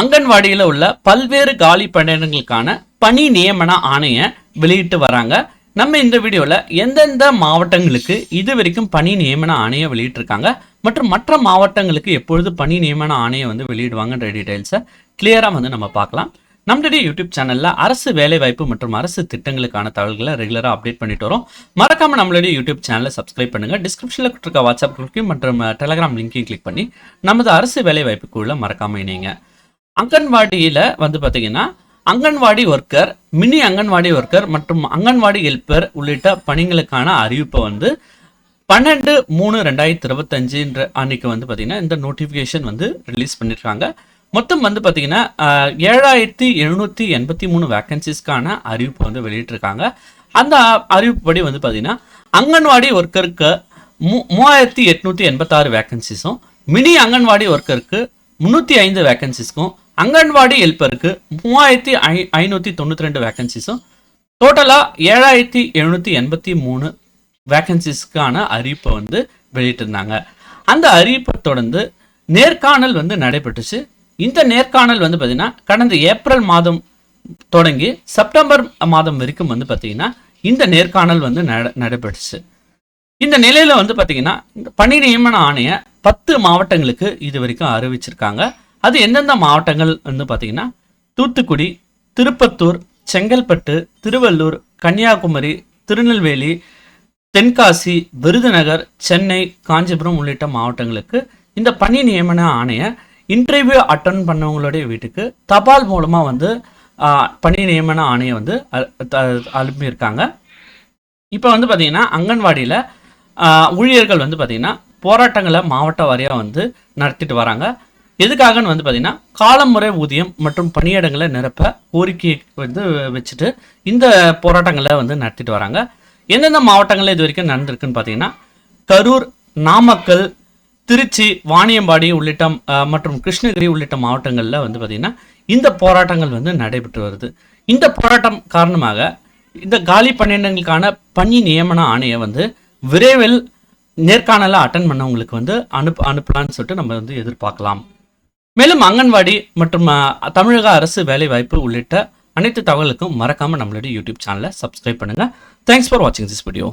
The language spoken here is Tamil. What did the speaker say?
அங்கன்வாடியில் உள்ள பல்வேறு காலி பணியிடங்களுக்கான பணி நியமன ஆணையை வெளியிட்டு வராங்க. நம்ம இந்த வீடியோவில் எந்தெந்த மாவட்டங்களுக்கு இது வரைக்கும் பணி நியமன ஆணையை வெளியிட்டிருக்காங்க மற்றும் மற்ற மாவட்டங்களுக்கு எப்பொழுது பணி நியமன ஆணையை வந்து வெளியிடுவாங்கன்ற டீட்டெயில்ஸை கிளியராக வந்து நம்ம பார்க்கலாம். நம்மளுடைய யூடியூப் சேனலில் அரசு வேலைவாய்ப்பு மற்றும் அரசு திட்டங்களுக்கான தகவல்களை ரெகுலராக அப்டேட் பண்ணிட்டு வரோம். மறக்காமல் நம்மளுடைய யூடியூப் சேனலை சப்ஸ்கிரைப் பண்ணுங்க. டிஸ்கிரிப்ஷனில் கொடுத்துருக்க வாட்ஸ்அப் குரூப்பையும் மற்றும் டெலகிராம் லிங்க்கையும் கிளிக் பண்ணி நமது அரசு வேலைவாய்ப்புக்குள்ளே மறக்காமல் இணைங்க. அங்கன்வாடியில் வந்து பார்த்தீங்கன்னா anganwadi worker mini anganwadi worker மற்றும் அங்கன்வாடி ஹெல்ப்பர் உள்ளிட்ட பணிகளுக்கான அறிவிப்பை வந்து பன்னெண்டு மூணு ரெண்டாயிரத்தி இருபத்தஞ்சுன்ற அன்னைக்கு வந்து பார்த்தீங்கன்னா இந்த நோட்டிஃபிகேஷன் வந்து ரிலீஸ் பண்ணியிருக்காங்க மொத்தம் வந்து பார்த்தீங்கன்னா ஏழாயிரத்தி எழுநூற்றி எண்பத்தி மூணு வேக்கன்சிஸ்க்கான அறிவிப்பு வந்து வெளியிட்டிருக்காங்க. அந்த அறிவிப்புப்படி வந்து பார்த்தீங்கன்னா அங்கன்வாடி ஒர்க்கருக்கு மூ மூவாயிரத்தி எட்நூற்றி எண்பத்தாறு வேக்கன்சிஸும் மினி அங்கன்வாடி ஒர்க்கருக்கு முந்நூற்றி ஐந்து வேக்கன்சிஸ்க்கும் அங்கன்வாடி ஹெல்ப்பருக்கு மூவாயிரத்தி ஐ ஐநூற்றி தொண்ணூற்றி ரெண்டு வேக்கன்சிஸும் டோட்டலாக ஏழாயிரத்தி எழுநூற்றி எண்பத்தி மூணு வேக்கன்சிஸ்க்கான அறிவிப்பை வந்து வெளியிட்டிருந்தாங்க. அந்த அறிவிப்பை தொடர்ந்து நேர்காணல் வந்து நடைபெற்றுச்சு. இந்த நேர்காணல் வந்து பார்த்திங்கன்னா கடந்த ஏப்ரல் மாதம் தொடங்கி செப்டம்பர் மாதம் வரைக்கும் வந்து பார்த்தீங்கன்னா இந்த நேர்காணல் வந்து நட நடைபெற்றுச்சு. இந்த நிலையில் வந்து பார்த்தீங்கன்னா பணி நியமன ஆணைய பத்து மாவட்டங்களுக்கு இது வரைக்கும் அறிவிச்சிருக்காங்க. அது எந்தெந்த மாவட்டங்கள் வந்து பார்த்தீங்கன்னா தூத்துக்குடி திருப்பத்தூர் செங்கல்பட்டு திருவள்ளூர் கன்னியாகுமரி திருநெல்வேலி தென்காசி விருதுநகர் சென்னை காஞ்சிபுரம் உள்ளிட்ட மாவட்டங்களுக்கு இந்த பணி நியமன ஆணைய இன்டர்வியூ அட்டன் பண்ணவங்களுடைய வீட்டுக்கு தபால் மூலமாக வந்து பணி நியமன ஆணையை வந்து அ- த- அனுப்பியிருக்காங்க. இப்போ வந்து பார்த்தீங்கன்னா அங்கன்வாடியில் ஊழியர்கள் வந்து பார்த்திங்கன்னா போராட்டங்களை மாவட்ட வாரியாக வந்து நடத்திட்டு வராங்க. எதுக்காகன்னு வந்து பார்த்தீங்கன்னா காலமுறை ஊதியம் மற்றும் பணியிடங்களை நிரப்ப கோரிக்கை வந்து வச்சுட்டு இந்த போராட்டங்களை வந்து நடத்திட்டு வராங்க. எந்தெந்த மாவட்டங்களில் இது வரைக்கும் நடந்திருக்குன்னு பார்த்தீங்கன்னா கரூர் நாமக்கல் திருச்சி வாணியம்பாடி உள்ளிட்ட மற்றும் கிருஷ்ணகிரி உள்ளிட்ட மாவட்டங்களில் வந்து பார்த்திங்கன்னா இந்த போராட்டங்கள் வந்து நடைபெற்று வருது. இந்த போராட்டம் காரணமாக இந்த காலி பணியிடங்களுக்கான பணி நியமன ஆணையை வந்து விரைவில் நேர்காணலை அட்டன் பண்ணவங்களுக்கு வந்து அனுப் அனுப்பலான்னு சொல்லிட்டு நம்ம வந்து எதிர்பார்க்கலாம். மேலும் அங்கன்வாடி மற்றும் தமிழக அரசு வேலைவாய்ப்பு உள்ளிட்ட அனைத்து தகவலுக்கும் மறக்காம நம்மளுடைய யூடியூப் சேனலை சப்ஸ்கிரைப் பண்ணுங்க. தேங்க்ஸ் ஃபார் வாட்சிங் திஸ் வீடியோ